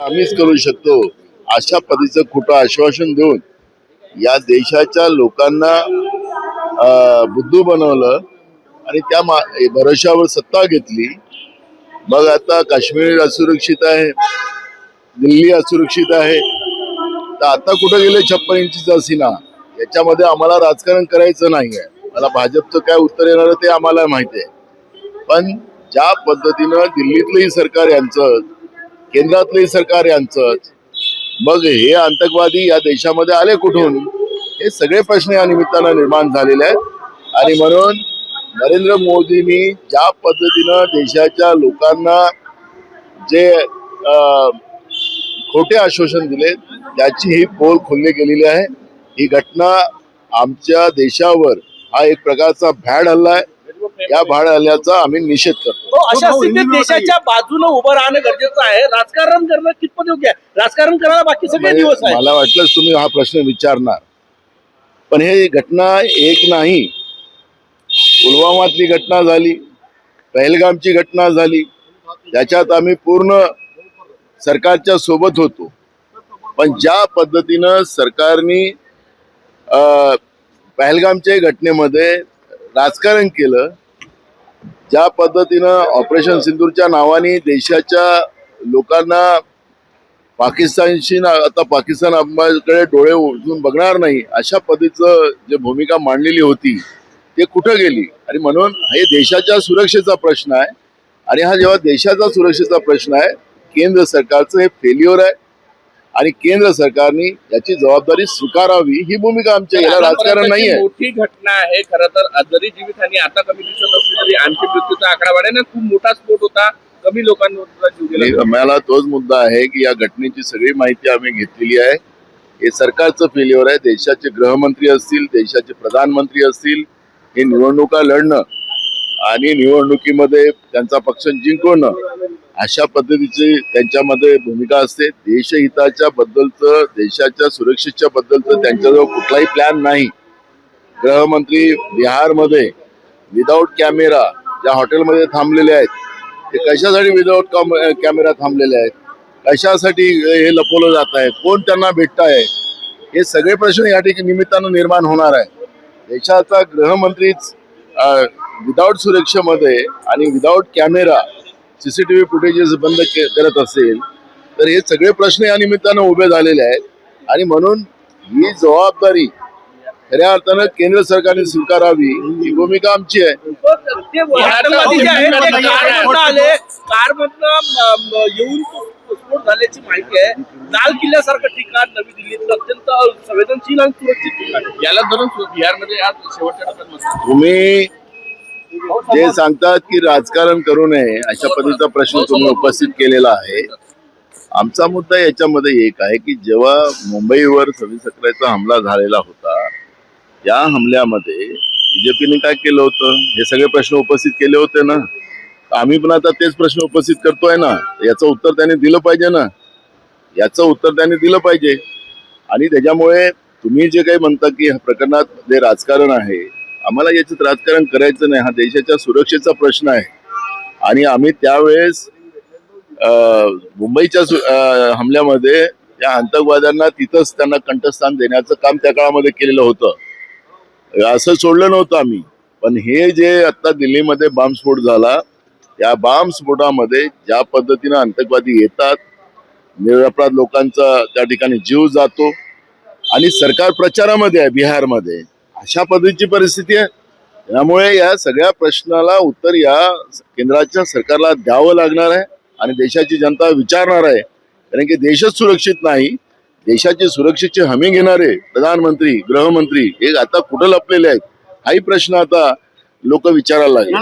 आम्हीच करू शकतो. अशा पद्धतीचं खोटं आश्वासन देऊन या देशाच्या लोकांना बुद्धू बनवलं आणि त्या मा- भरोशावर सत्ता घेतली. मग आता काश्मीर असुरक्षित आहे दिल्ली असुरक्षित आहे. तर आता कुठं गेले छप्पन इंचीचा सीना याच्यामध्ये आम्हाला राजकारण करायचं नाही आहे मला भाजपचं काय उत्तर येणार ते आम्हाला माहिती आहे. पण ज्या पद्धतीनं दिल्लीतलंही सरकार यांचं केंद्रातलंही सरकार यांचंच मग हे आतंकवादी या देशामध्ये आले कुठून? हे सगळे प्रश्न या निमित्तानं निर्माण झालेले आहेत. आणि म्हणून नरेंद्र मोदींनी ज्या पद्धतीनं देशाच्या लोकांना जे खोटे आश्वासन दिले त्याची ही पोल खोलली गेलेली आहे. ही घटना आमच्या देशावर हा एक प्रकारचा भॅड हल्ला आहे. या भॅड हल्ल्याचा आम्ही निषेध करतो. हो अशा स्थितीत देशाच्या बाजूने उभं राहणं गरजेचं आहे. राजकारण करणं कितपत योग्य आहे? राजकारण करायला बाकी सगळे म्हणजे दिवस आहे मला वाटलंच तुम्ही हा प्रश्न विचारणार. पण हे घटना एक नाही. पुलवामातली घटना झाली पहलगामची घटना झाली. त्याच्यात आम्ही पूर्ण सरकारच्या सोबत होतो. पण ज्या पद्धतीनं सरकारने अं, पहलगामच्या घटनेमध्ये राजकारण केलं ज्या पद्धतीनं ऑपरेशन सिंदूरच्या नावाने देशाच्या लोकांना पाकिस्तानशी ना- आता पाकिस्तान आम्हाकडे डोळे उठून बघणार नाही अशा पद्धतीचं जे भूमिका मांडलेली होती ते कुठं गेली? आणि म्हणून हे देशाच्या सुरक्षेचा प्रश्न आहे. आणि हा जेव्हा देशाचा सुरक्षेचा प्रश्न आहे केंद्र सरकारचं हे फेल्युअर आहे. आणि केंद्र सरकारने याची जबाबदारी स्वीकारावी ही भूमिका आमच्या याला राजकारण नाही आहे मोठी घटना आहे खरं तर. जरी जीवितहानी आता कमी दिसत असली तरी आणखी मृत्यूचा आकडा वाढेल ना खूप मोठा स्फोट होता. कमी लोकांवर जीव गेला. आणि मला तोच मुद्दा आहे की या घटनेची सगळी माहिती आम्ही घेतलेली आहे. हे सरकारचं फेल्युअर आहे. देशाचे गृहमंत्री असतील देशाचे प्रधानमंत्री असतील हे निवडणुका लढणं आणि निवडणुकीमध्ये त्यांचा पक्ष जिंकवणं अशा पद्धतीची त्यांच्यामध्ये भूमिका असते. देशहिताच्या बद्दलचं देशाच्या सुरक्षेच्या बद्दलचं त्यांच्याजवळ कुठलाही प्लॅन नाही. गृहमंत्री बिहारमध्ये विदाऊट कॅमेरा ज्या हॉटेलमध्ये थांबलेले आहेत ते कशासाठी विदाऊट कॅमेरा थांबलेले आहेत? कशासाठी हे लपवलं जात आहे? कोण त्यांना भेटत आहे हे सगळे प्रश्न या ठिकाणी निमित्तानं निर्माण होणार आहे. देशाचा गृहमंत्रीच विदाऊट सुरक्षेमध्ये आणि विदाऊट कॅमेरा सीसीटीव्ही फुटेजेस बंद के- करत असेल तर हे सगळे प्रश्न या निमित्तानं उभे झालेले आहेत आणि म्हणून ही जबाबदारी खऱ्या अर्थानं केंद्र सरकारने स्वीकारावी ही भूमिका आमची आहे येऊन स्फोट झाल्याची माहिती आहे लाल किल्ल्यासारखं ठिकाण नवी दिल्लीतलं अत्यंत संवेदनशील आणि सुरक्षित ठिकाण. याला धरून बिहारमध्ये आज शेवटच्या टप्प्यात. तुम्ही जे सांगतात की राजकारण करू नये अशा पद्धतीचा प्रश्न तुम्ही उपस्थित केलेला आहे. आमचा मुद्दा याच्यामध्ये एक आहे की जेव्हा मुंबईवर सव्वीस अकराचा हमला झालेला होता या हमल्यामध्ये बीजेपीने काय केलं होतं? हे सगळे प्रश्न उपस्थित केले होते ना? आम्ही पण आता तेच प्रश्न उपस्थित करतोय ना? याचं उत्तर त्यांनी दिलं पाहिजे ना? याचं उत्तर त्यांनी दिलं पाहिजे. आणि त्याच्यामुळे तुम्ही जे काही म्हणता की ह्या प्रकरणात जे राजकारण आहे आम्हाला याच्यात राजकारण करायचं नाही. हा देशाच्या सुरक्षेचा प्रश्न आहे. आणि आम्ही त्यावेळेस अं, मुंबईच्या हमल्यामध्ये या आतंकवाद्यांना तिथंच त्यांना कंठस्थान देण्याचं काम त्या काळामध्ये केलेलं होतं. असं सोडलं नव्हतं आम्ही. पण हे जे आता दिल्लीमध्ये बॉम्बस्फोट झाला या बॉम्बस्फोटामध्ये ज्या पद्धतीनं आतंकवादी येतात निरपराध लोकांचा त्या ठिकाणी जीव जातो. आणि सरकार प्रचारामध्ये आहे बिहारमध्ये. अशा पद्धतीची परिस्थिती आहे. त्यामुळे या सगळ्या प्रश्नाला उत्तर या केंद्राच्या सरकारला द्यावं लागणार आहे आणि देशाची जनता विचारणार आहे. कारण की देशच सुरक्षित नाही. देशाची सुरक्षेची हमी घेणारे प्रधानमंत्री गृहमंत्री हे आता कुठं लपलेले आहेत? हाही प्रश्न आता लोक विचारायला लागले.